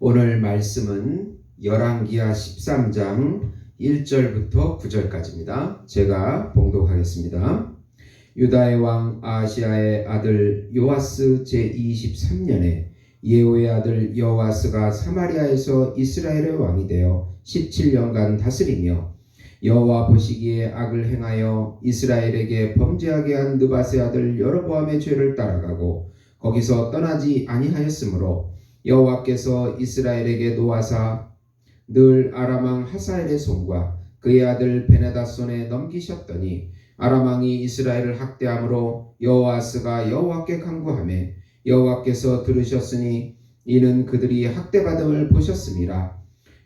오늘 말씀은 열왕기하 13장 1절부터 9절까지입니다. 제가 봉독하겠습니다. 유다의 왕 아시아의 아들 요아스 제23년에 예후의 아들 여호와스가 사마리아에서 이스라엘의 왕이 되어 17년간 다스리며 여호와 보시기에 악을 행하여 이스라엘에게 범죄하게 한 느바세 아들 여로보암의 죄를 따라가고 거기서 떠나지 아니하였으므로 여호와께서 이스라엘에게 노하사 늘 아람왕 하사엘의 손과 그의 아들 베네다 손에 넘기셨더니 아람왕이 이스라엘을 학대함으로 여호와스가 여호와께 간구하매 여호와께서 들으셨으니 이는 그들이 학대받음을 보셨음이라.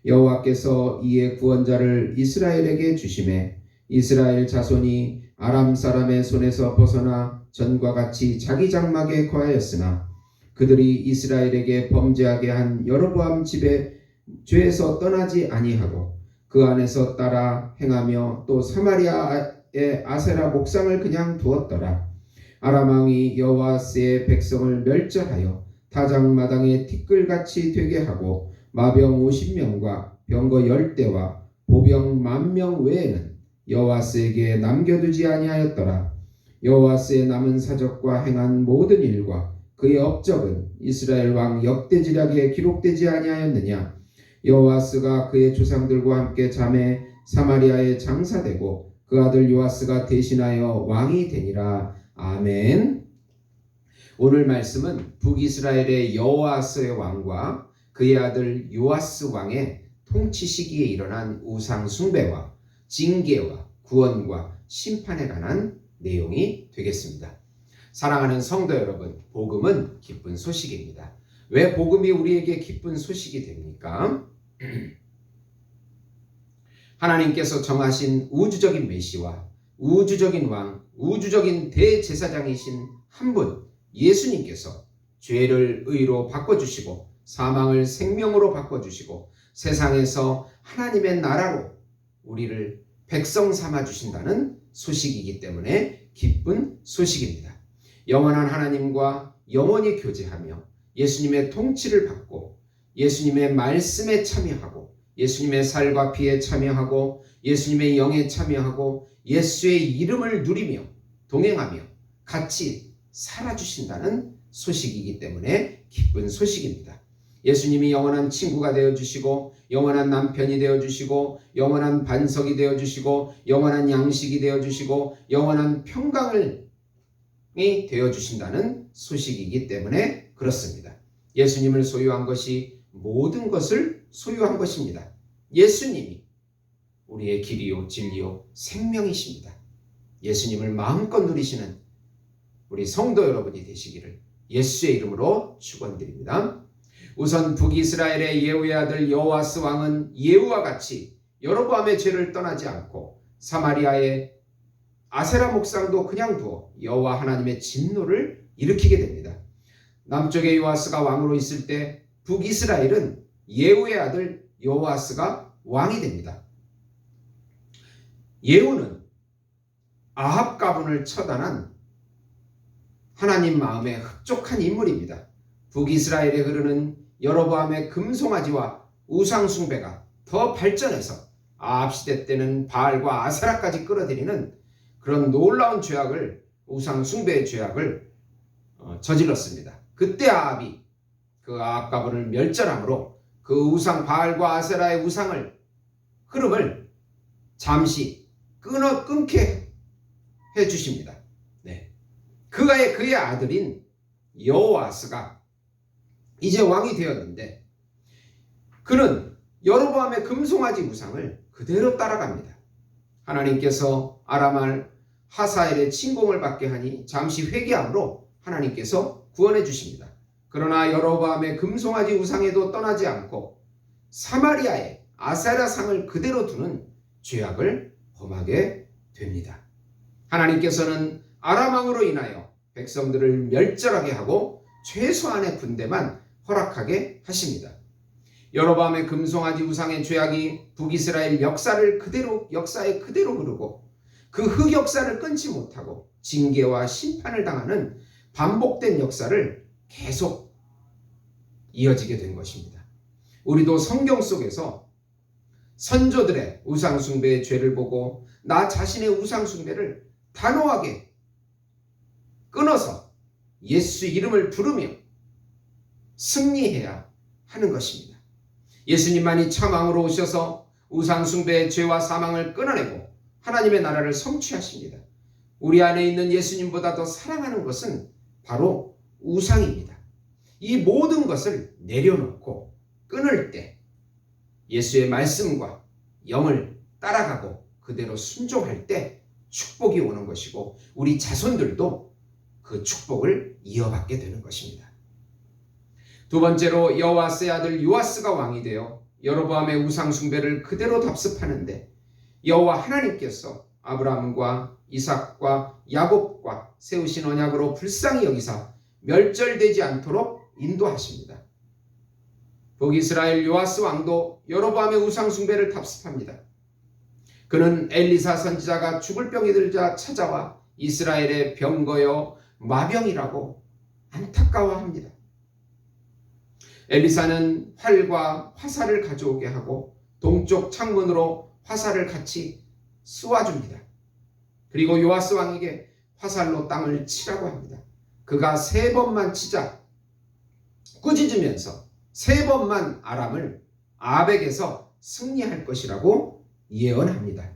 여호와께서 이에 구원자를 이스라엘에게 주심에 이스라엘 자손이 아람 사람의 손에서 벗어나 전과 같이 자기 장막에 거하였으나 그들이 이스라엘에게 범죄하게 한 여로보암 집에 죄에서 떠나지 아니하고 그 안에서 따라 행하며 또 사마리아의 아세라 목상을 그냥 두었더라. 아람 왕이 여호와스의 백성을 멸절하여 타작마당에 티끌같이 되게 하고 마병 50명과 병거 10대와 보병 만명 외에는 여호와스에게 남겨두지 아니하였더라. 여호와스의 남은 사적과 행한 모든 일과 그의 업적은 이스라엘 왕 역대지략에 기록되지 아니하였느냐? 여호와스가 그의 조상들과 함께 잠에 사마리아에 장사되고 그 아들 요아스가 대신하여 왕이 되니라. 아멘. 오늘 말씀은 북이스라엘의 여호아스의 왕과 그의 아들 요아스 왕의 통치 시기에 일어난 우상 숭배와 징계와 구원과 심판에 관한 내용이 되겠습니다. 사랑하는 성도 여러분, 복음은 기쁜 소식입니다. 왜 복음이 우리에게 기쁜 소식이 됩니까? 하나님께서 정하신 우주적인 메시와 우주적인 왕, 우주적인 대제사장이신 한 분, 예수님께서 죄를 의로 바꿔주시고 사망을 생명으로 바꿔주시고 세상에서 하나님의 나라로 우리를 백성 삼아 주신다는 소식이기 때문에 기쁜 소식입니다. 영원한 하나님과 영원히 교제하며 예수님의 통치를 받고 예수님의 말씀에 참여하고 예수님의 살과 피에 참여하고 예수님의 영에 참여하고 예수의 이름을 누리며 동행하며 같이 살아주신다는 소식이기 때문에 기쁜 소식입니다. 예수님이 영원한 친구가 되어 주시고 영원한 남편이 되어 주시고 영원한 반석이 되어 주시고 영원한 양식이 되어 주시고 영원한 평강을 이 되어 주신다는 소식이기 때문에 그렇습니다. 예수님을 소유한 것이 모든 것을 소유한 것입니다. 예수님이 우리의 길이요 진리요 생명이십니다. 예수님을 마음껏 누리시는 우리 성도 여러분이 되시기를 예수의 이름으로 축원드립니다. 우선 북이스라엘의 예후의 아들 여호와스 왕은 예후와 같이 여로보암의 죄를 떠나지 않고 사마리아의 아세라 목상도 그냥 두어 여호와 하나님의 진노를 일으키게 됩니다. 남쪽의 요아스가 왕으로 있을 때 북이스라엘은 예후의 아들 여호아스가 왕이 됩니다. 예후는 아합 가문을 처단한 하나님 마음에 흡족한 인물입니다. 북이스라엘에 흐르는 여로보암의 금송아지와 우상 숭배가 더 발전해서 아합 시대 때는 바알과 아세라까지 끌어들이는 그런 놀라운 죄악을 우상 숭배의 죄악을 어, 저질렀습니다. 그때 아합이 그 아합 가문을 멸절함으로 그 우상 바알과 아세라의 우상을 흐름을 잠시 끊어 끊게 해 주십니다. 네. 그의 그의 아들인 여호아스가 이제 왕이 되었는데 그는 여로보암의 금송아지 우상을 그대로 따라갑니다. 하나님께서 아람알 하사엘의 침공을 받게 하니 잠시 회개함으로 하나님께서 구원해 주십니다. 그러나 여로보암의 금송아지 우상에도 떠나지 않고 사마리아의 아사라 상을 그대로 두는 죄악을 범하게 됩니다. 하나님께서는 아람왕으로 인하여 백성들을 멸절하게 하고 최소한의 군대만 허락하게 하십니다. 여로밤의 금송아지 우상의 죄악이 북이스라엘 역사를 그대로 역사에 그대로 흐르고 그 흑역사를 끊지 못하고 징계와 심판을 당하는 반복된 역사를 계속 이어지게 된 것입니다. 우리도 성경 속에서 선조들의 우상숭배의 죄를 보고 나 자신의 우상숭배를 단호하게 끊어서 예수 이름을 부르며 승리해야 하는 것입니다. 예수님만이 참왕으로 오셔서 우상숭배의 죄와 사망을 끊어내고 하나님의 나라를 성취하십니다. 우리 안에 있는 예수님보다 더 사랑하는 것은 바로 우상입니다. 이 모든 것을 내려놓고 끊을 때 예수의 말씀과 영을 따라가고 그대로 순종할 때 축복이 오는 것이고 우리 자손들도 그 축복을 이어받게 되는 것입니다. 두 번째로 여호와스의 아들 요아스가 왕이 되어 여로보암의 우상 숭배를 그대로 답습하는데 여호와 하나님께서 아브라함과 이삭과 야곱과 세우신 언약으로 불쌍히 여기사 멸절되지 않도록 인도하십니다. 북이스라엘 요아스 왕도 여로보암의 우상 숭배를 답습합니다. 그는 엘리사 선지자가 죽을 병이 들자 찾아와 이스라엘의 병거여 마병이라고 안타까워합니다. 엘리사는 활과 화살을 가져오게 하고 동쪽 창문으로 화살을 같이 쏘아줍니다. 그리고 요아스 왕에게 화살로 땅을 치라고 합니다. 그가 세 번만 치자 꾸짖으면서 세 번만 아람을 아벡에서 승리할 것이라고 예언합니다.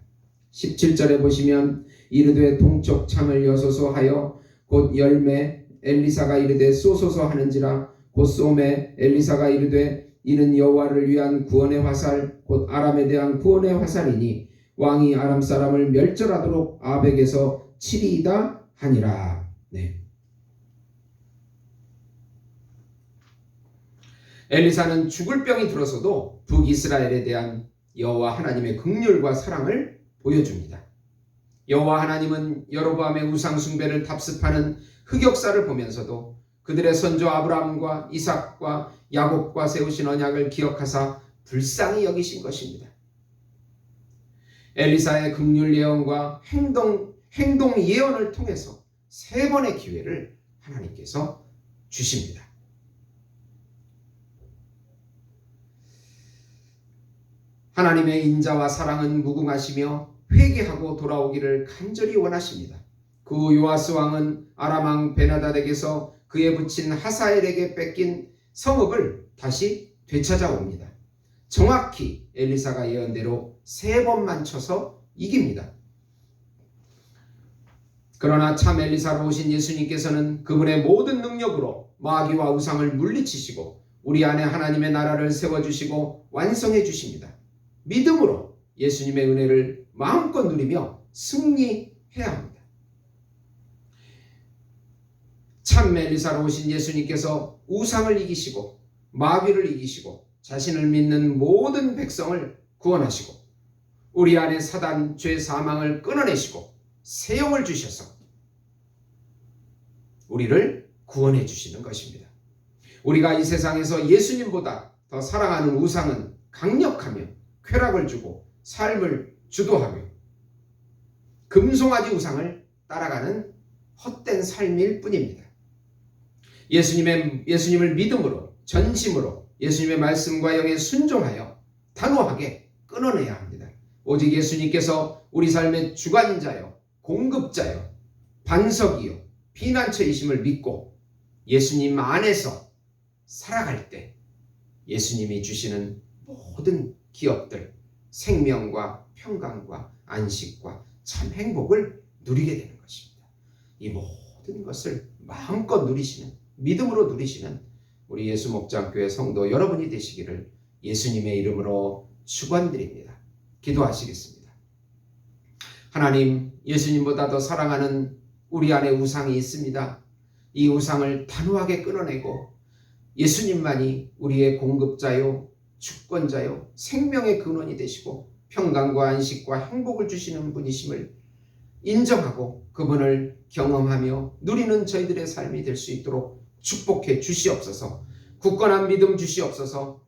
17절에 보시면 이르되 동쪽 창을 여소서 하여 곧 열매 엘리사가 이르되 쏘소서 하는지라 곧 쏘매 엘리사가 이르되 이는 여호와를 위한 구원의 화살 곧 아람에 대한 구원의 화살이니 왕이 아람 사람을 멸절하도록 아벡에서 치리이다 하니라. 네. 엘리사는 죽을 병이 들어서도 북이스라엘에 대한 여호와 하나님의 긍휼과 사랑을 보여줍니다. 여호와 하나님은 여로보암의 우상 숭배를 답습하는 흑역사를 보면서도 그들의 선조 아브라함과 이삭과 야곱과 세우신 언약을 기억하사 불쌍히 여기신 것입니다. 엘리사의 긍휼 예언과 행동 행동 예언을 통해서 세 번의 기회를 하나님께서 주십니다. 하나님의 인자와 사랑은 무궁하시며 회개하고 돌아오기를 간절히 원하십니다. 그 요아스 왕은 아람 왕 베나닷에게서 그에 붙인 하사엘에게 뺏긴 성읍을 다시 되찾아옵니다. 정확히 엘리사가 예언대로 세 번만 쳐서 이깁니다. 그러나 참 엘리사로 오신 예수님께서는 그분의 모든 능력으로 마귀와 우상을 물리치시고 우리 안에 하나님의 나라를 세워주시고 완성해 주십니다. 믿음으로 예수님의 은혜를 마음껏 누리며 승리해야 합니다. 참 엘리사로 오신 예수님께서 우상을 이기시고 마귀를 이기시고 자신을 믿는 모든 백성을 구원하시고 우리 안에 사단 죄 사망을 끊어내시고 새 영을 주셔서 우리를 구원해 주시는 것입니다. 우리가 이 세상에서 예수님보다 더 사랑하는 우상은 강력하며 쾌락을 주고 삶을 주도하며 금송아지 우상을 따라가는 헛된 삶일 뿐입니다. 예수님의 예수님을 믿음으로 전심으로 예수님의 말씀과 영에 순종하여 단호하게 끊어내야 합니다. 오직 예수님께서 우리 삶의 주관자요, 공급자요, 반석이요, 피난처이심을 믿고 예수님 안에서 살아갈 때 예수님이 주시는 모든 기업들, 생명과 평강과 안식과 참 행복을 누리게 되는 것입니다. 이 모든 것을 마음껏 누리시는 믿음으로 누리시는 우리 예수 목장교회 성도 여러분이 되시기를 예수님의 이름으로 축원드립니다. 기도하시겠습니다. 하나님, 예수님보다 더 사랑하는 우리 안에 우상이 있습니다. 이 우상을 단호하게 끊어내고 예수님만이 우리의 공급자요, 주권자요, 생명의 근원이 되시고 평강과 안식과 행복을 주시는 분이심을 인정하고 그분을 경험하며 누리는 저희들의 삶이 될 수 있도록 축복해 주시옵소서. 굳건한 믿음 주시옵소서.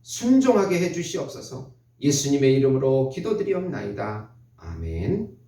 순종하게 해 주시옵소서. 예수님의 이름으로 기도드리옵나이다. 아멘.